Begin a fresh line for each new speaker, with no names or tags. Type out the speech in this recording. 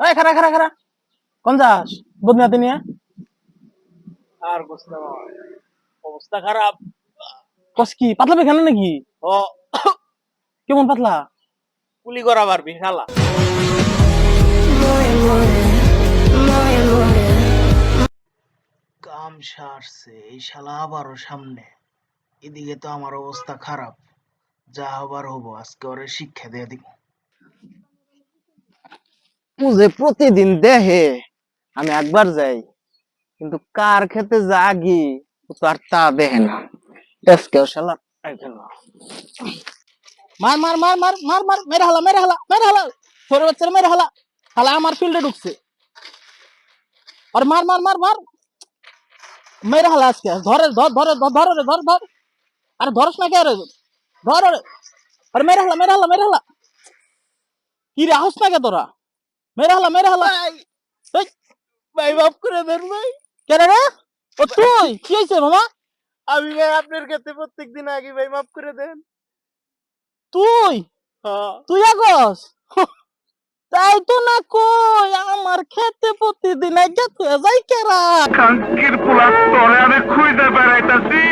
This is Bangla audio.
খারা খারা খারা কোন যাস? বদনাতে নিয়ে।
আর বুঝতে অবস্থা খারাপ।
কস কি পাতলা পেখানে নাকি?
ও।
কেমন পাতলা?
কুলি করা পারবি শালা। কাম সারছে এই শালা আবারও সামনে। এদিকে তো আমার অবস্থা খারাপ। যা হবার হব আজকে ওরে শিক্ষা দিয়ে দিব।
মুঝে প্রতিদিন দেহে আমি একবার যাই, কিন্তু কার খেতে জাগি তো আর তা দেহে না। শালা মার মার মার মার মার মার, মেরে হালা মেরে হালা মেরে হালা। ছোট মেরে হালা। হালা আমার ফিল্ডে ঢুকছে। আর মার মার মার মার। মেরে হালা আজকে। ধরে ধর ধরে, ধর রে, ধর ধর। আরে ধরস না কে রে? ধর আরে মেরে হালা মেরে হালা মেরে হালা। কি রে আহস না কে তোরা? মেরে হালা মেরে হালা
ভাই মাফ করে দেন ভাই।
কে রে? ও তুই? কি হয়েছে মামা?
আমি ভাই আপনার কাছে প্রত্যেক দিন আগে ভাই মাফ করে দেন।
তুই?
হ্যাঁ।
তুই আগস? তাই তো না কই আমার খেতে প্রতিদিন আগে তুই যাই কেরা?
কাঙ্কির পোলা তরে আমি খুঁজে বেড়াইতাছি।